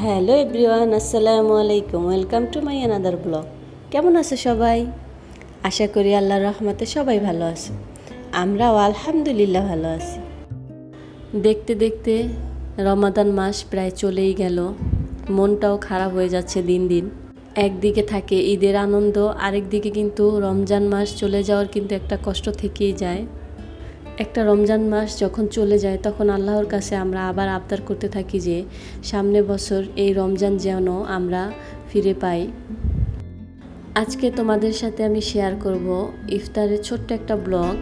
Hello everyone, আসসালামু আলাইকুম। Welcome to my another blog. কেমন আছে সবাই? আশা করি আল্লাহর রহমতে সবাই ভালো আছে। আমরাও আলহামদুলিল্লাহ ভালো আছি। দেখতে দেখতে রমাদান মাস প্রায় চলেই গেল। মনটাও খারাপ হয়ে যাচ্ছে দিন দিন। একদিকে থাকে ঈদের আনন্দ, আরেকদিকে কিন্তু রমজান মাস চলে যাওয়ার কিন্তু একটা কষ্ট থেকেই যায়। একটা রমজান মাস যখন চলে যায়, তখন আল্লাহর কাছে আমরা আবার আবদার করতে থাকি যে, সামনে বছর এই রমজান যেন আমরা ফিরে পাই। আজকে তোমাদের সাথে আমি শেয়ার করব ইফতারের ছোট্ট একটা ব্লগ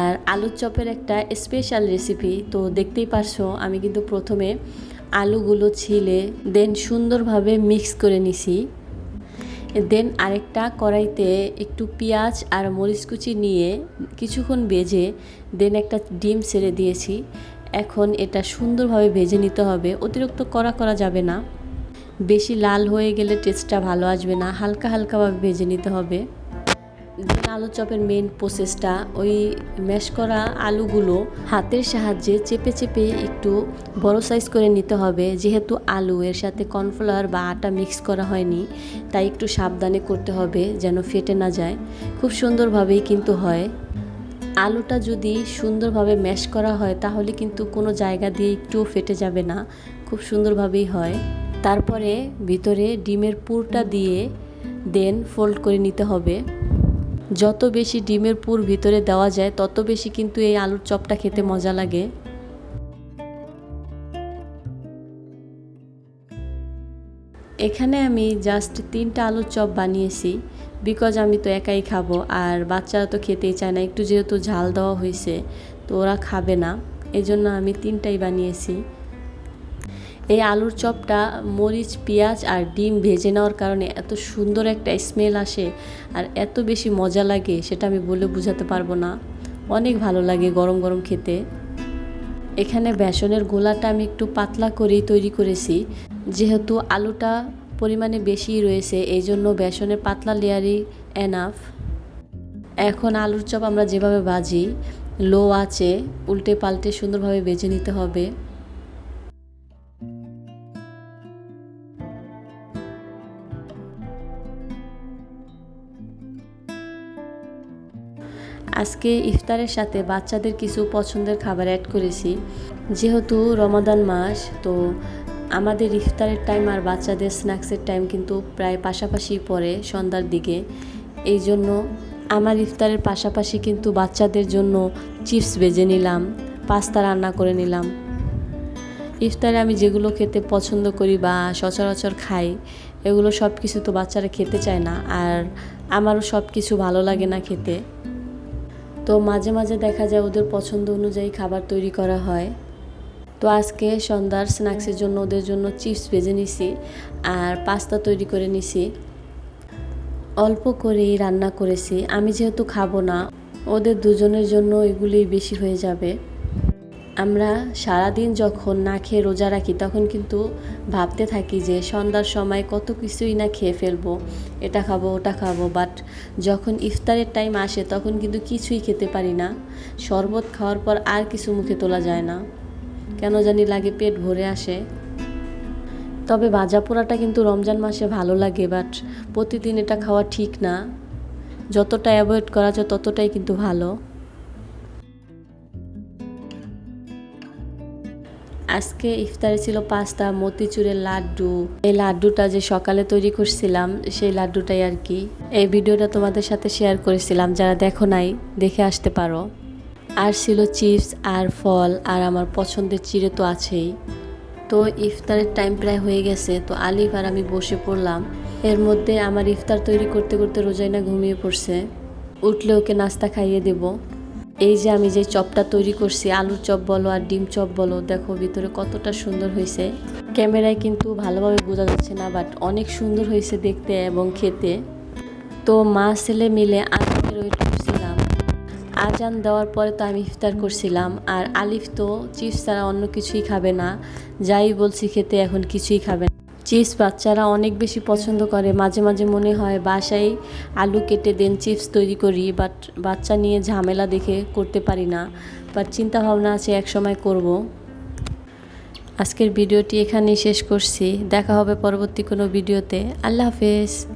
আর আলুর চপের একটা স্পেশাল রেসিপি তো দেখতেই পারছ, আমি কিন্তু প্রথমে আলুগুলো ছিলে দেন সুন্দরভাবে মিক্স করে নিছি। দেন আরেকটা কড়াইতে একটু পেঁয়াজ আর মরিচ কুচি নিয়ে কিছুক্ষণ ভেজে দেন একটা ডিম ছেড়ে দিয়েছি। এখন এটা সুন্দরভাবে ভেজে নিতে হবে। অতিরিক্ত কড়া করা যাবে না। বেশি লাল হয়ে গেলে টেস্টটা ভালো আসবে না। হালকা হালকাভাবে ভেজে নিতে হবে। দেন আলু চপের মেন প্রসেসটা ওই ম্যাশ করা আলুগুলো হাতের সাহায্যে চেপে চেপে একটু বড় সাইজ করে নিতে হবে। যেহেতু আলু, এর সাথে কর্নফ্লাওয়ার বা আটা মিক্স করা হয়নি, তাই একটু সাবধানে করতে হবে যেন ফেটে না যায়। খুব সুন্দরভাবেই কিন্তু হয়। আলুটা যদি সুন্দরভাবে ম্যাশ করা হয়, তাহলে কিন্তু কোনো জায়গা দিয়ে একটুও ফেটে যাবে না। খুব সুন্দরভাবেই হয়। তারপরে ভিতরে ডিমের পুরটা দিয়ে দেন ফোল্ড করে নিতে হবে। যত বেশি ডিমের পুর ভিতরে দেওয়া যায়, তত বেশি কিন্তু এই আলুর চপটা খেতে মজা লাগে। এখানে আমি জাস্ট তিনটা আলুর চপ বানিয়েছি বিকজ আমি তো একাই খাব, আর বাচ্চারা তো খেতেই চায় না, একটু যেহেতু ঝাল দেওয়া হয়েছে, তো ওরা খাবে না। এজন্য আমি তিনটাই বানিয়েছি। এই আলুর চপটা মরিচ, পেঁয়াজ আর ডিম ভেজে নেওয়ার কারণে এত সুন্দর একটা স্মেল আসে আর এত বেশি মজা লাগে, সেটা আমি বলে বোঝাতে পারব না। অনেক ভালো লাগে গরম গরম খেতে। এখানে বেসনের গোলাটা আমি একটু পাতলা করেই তৈরি করেছি। যেহেতু আলুটা পরিমাণে বেশি রয়েছে, এই জন্য বেসনের পাতলা লেয়ারই এনাফ এখন আলুর চপ আমরা যেভাবে ভাজি, লো আছে উল্টে পাল্টে সুন্দরভাবে বেজে নিতে হবে। আজকে ইফতারের সাথে বাচ্চাদের কিছু পছন্দের খাবার অ্যাড করেছি। যেহেতু রমাদান মাস, তো আমাদের ইফতারের টাইম আর বাচ্চাদের স্ন্যাক্সের টাইম কিন্তু প্রায় পাশাপাশি পড়ে সন্ধ্যার দিকে। এই জন্য আমার ইফতারের পাশাপাশি কিন্তু বাচ্চাদের জন্য চিপস বেজে নিলাম পাস্তা রান্না করে নিলাম। ইফতারে আমি যেগুলো খেতে পছন্দ করি বা সচরাচর খাই, এগুলো সব কিছু তো বাচ্চারা খেতে চায় না, আর আমারও সব কিছু ভালো লাগে না খেতে। তো মাঝে মাঝে দেখা যায় ওদের পছন্দ অনুযায়ী খাবার তৈরি করা হয়। তো আজকে সন্ধ্যার স্ন্যাক্সের জন্য ওদের জন্য চিপস ভেজে নিছি আর পাস্তা তৈরি করে নিছি। অল্প করেই রান্না করেছি। আমি যেহেতু খাব না, ওদের দুজনের জন্য এগুলি বেশি হয়ে যাবে। আমরা সারাদিন যখন না খেয়ে রোজা রাখি, তখন কিন্তু ভাবতে থাকি যে সন্ধ্যার সময় কত কিছুই না খেয়ে ফেলব। এটা খাব, ওটা খাব বাট যখন ইফতারের টাইম আসে, তখন কিন্তু কিছুই খেতে পারি না। শরবত খাওয়ার পর আর কিছু মুখে তোলা যায় না। কেন জানি লাগে পেট ভরে আসে। তবে ভাজা পোড়াটা কিন্তু রমজান মাসে ভালো লাগে বাট প্রতিদিন এটা খাওয়া ঠিক না। যতটা অ্যাভয়েড করা যায়, ততটাই কিন্তু ভালো। আজকে ইফতারে ছিল পাস্তা, মতিচুরের লাড্ডু। এই লাড্ডুটা যে সকালে তৈরি করছিলাম, সেই লাড্ডুটাই আর কি। এই ভিডিওটা তোমাদের সাথে শেয়ার করেছিলাম, যারা দেখো নাই, দেখে আসতে পারো। আর ছিল চিপস, আর ফল, আর আমার পছন্দের চিড়ে তো আছেই। তো ইফতারের টাইম প্রায় হয়ে গেছে, তো আলিফ আর আমি বসে পড়লাম। এর মধ্যে আমার ইফতার তৈরি করতে করতে রোজাইনা ঘুমিয়ে পড়ছে। উঠলে ওকে নাস্তা খাইয়ে দেবো। এই যে আমি যে চপটা তৈরি করছি, আলুর চপ বলো আর ডিম চপ বলো, দেখো ভিতরে কতটা সুন্দর হয়েছে। ক্যামেরায় কিন্তু ভালোভাবে বোঝা যাচ্ছে না বাট অনেক সুন্দর হয়েছে দেখতে এবং খেতে। তো মা, ছেলে মিলে আজানের ওয়েট করছিলাম আজান দেওয়ার পরে তো আমি ইফতার করছিলাম, আর আলিফ তো চিপস ছাড়া অন্য কিছুই খাবে না। যাই বলছি, খেতে এখন কিছুই খাবে না। চিপস বাচ্চারা অনেক বেশি পছন্দ করে। মাঝে মাঝে মনে হয় বাসায় আলু কেটে দেন, চিপস তৈরি করি বাট বাচ্চা নিয়ে ঝামেলা দেখে করতে পারি না। বাট চিন্তা ভাবনা আছে এক সময় করব। আজকের ভিডিওটি এখানেই শেষ করছি। দেখা হবে পরবর্তী কোনো ভিডিওতে। আল্লাহ হাফেজ।